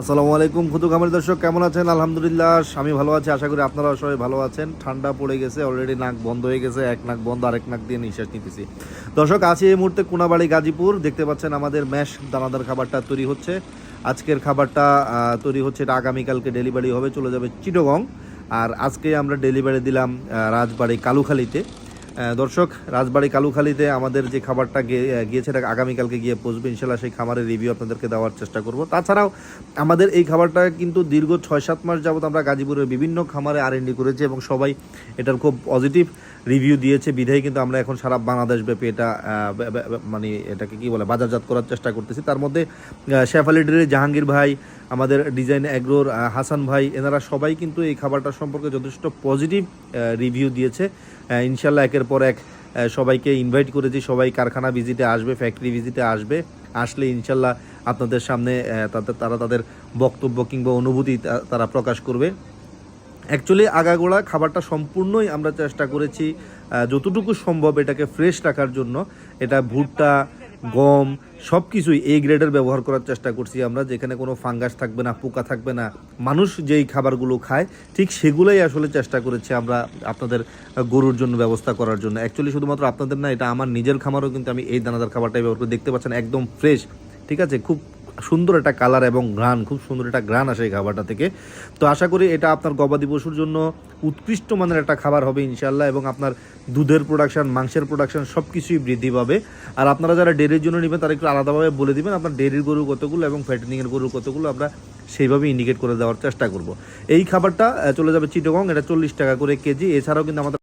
আসসালামু আলাইকুম খুদু কামের দর্শক, কেমন আছেন? আলহামদুলিল্লাহ, আমি ভালো আছি, আশা করি আপনারা সবাই ভালো আছেন। ঠান্ডা পড়ে গেছে অলরেডি নাক বন্ধ হয়ে গেছে, এক নাক বন্ধ, আরেক নাক দিয়ে নিঃশ্বাস নিতেছি। দর্শক আছি এই মুহূর্তে কোনাবাড়ি গাজীপুর, দেখতে পাচ্ছেন আমাদের ম্যাশ দানাদার খাবারটা তৈরি হচ্ছে। আজকের খাবারটা তৈরি হচ্ছে, এটা আগামীকালকে ডেলিভারি হবে, চলে যাবে চিটগং। আর আজকে আমরা ডেলিভারি দিলাম রাজবাড়ি কালুখালীতে। দর্শক, রাজবাড়ি কালুখালীতে আমাদের যে খাবারটা গিয়েছে, এটা আগামীকালকে গিয়ে পৌঁছবে। ইনশাল্লাহ সেই খামারের রিভিউ আপনাদেরকে দেওয়ার চেষ্টা করব। তাছাড়াও আমাদের এই খাবারটা কিন্তু দীর্ঘ ছয় সাত মাস যাবত আমরা গাজীপুরের বিভিন্ন খামারে আর করেছি এবং সবাই এটার খুব পজিটিভ রিভিউ দিয়েছে। বিধায় কিন্তু আমরা এখন সারা বাংলাদেশ ব্যাপী এটা মানে এটাকে কি বলে, বাজারজাত করার চেষ্টা করতেছি। তার মধ্যে শেফ আলী জাহাঙ্গীর ভাই, আমাদের ডিজাইন অ্যাগ্রোর হাসান ভাই, এনারা সবাই কিন্তু এই খাবারটা সম্পর্কে যথেষ্ট পজিটিভ রিভিউ দিয়েছে। ইনশাল্লাহ একের পর এক সবাইকে ইনভাইট করেছি। সবাই কারখানা ভিজিটে আসবে ফ্যাক্টরি ভিজিটে আসবে। আসলে ইনশাল্লাহ আপনাদের সামনে তাদের, তারা তাদের বক্তব্য কিংবা অনুভূতি তারা প্রকাশ করবে। অ্যাকচুয়ালি আগাগোড়া খাবারটা সম্পূর্ণই আমরা চেষ্টা করেছি যতটুকু সম্ভব এটাকে ফ্রেশ রাখার জন্য। এটা ভুট্টা গম সব কিছুই এই গ্রেডের ব্যবহার করার চেষ্টা করছি আমরা, যেখানে কোনো ফাঙ্গাস থাকবে না, পোকা থাকবে না। মানুষ যেই খাবারগুলো খায়, ঠিক সেগুলোই আসলে চেষ্টা করেছি আমরা আপনাদের গরুর জন্য ব্যবস্থা করার জন্য। অ্যাকচুয়ালি শুধুমাত্র আপনাদের না, এটা আমার নিজের খামারও কিন্তু আমি এই দানাদার খাবারটাই ব্যবহার করে। দেখতে পাচ্ছেন, একদম ফ্রেশ ঠিক আছে? খুব সুন্দর একটা কালার এবং ঘ্রাণ, খুব সুন্দর একটা ঘ্রাণ আসে এই খাবারটা থেকে। তো আশা করি এটা আপনার গবাদি পশুর জন্য উৎকৃষ্ট মানের একটা খাবার হবে ইনশাল্লাহ এবং আপনার দুধের প্রোডাকশন মাংসের প্রোডাকশন সব কিছুই বৃদ্ধি পাবে। আর আপনারা যারা ডেয়ারির জন্য নেবেন, তারা একটু আলাদাভাবে বলে দেবেন, আপনার ডেয়ারির গরু কতগুলো এবং ফ্যাটেনিংয়ের গরু কতগুলো আমরা সেইভাবে ইন্ডিকেট করে দেওয়ার চেষ্টা করব। এই খাবারটা চলে যাবে চিটগং এটা চল্লিশ টাকা করে কেজি। এছাড়াও কিন্তু আমাদের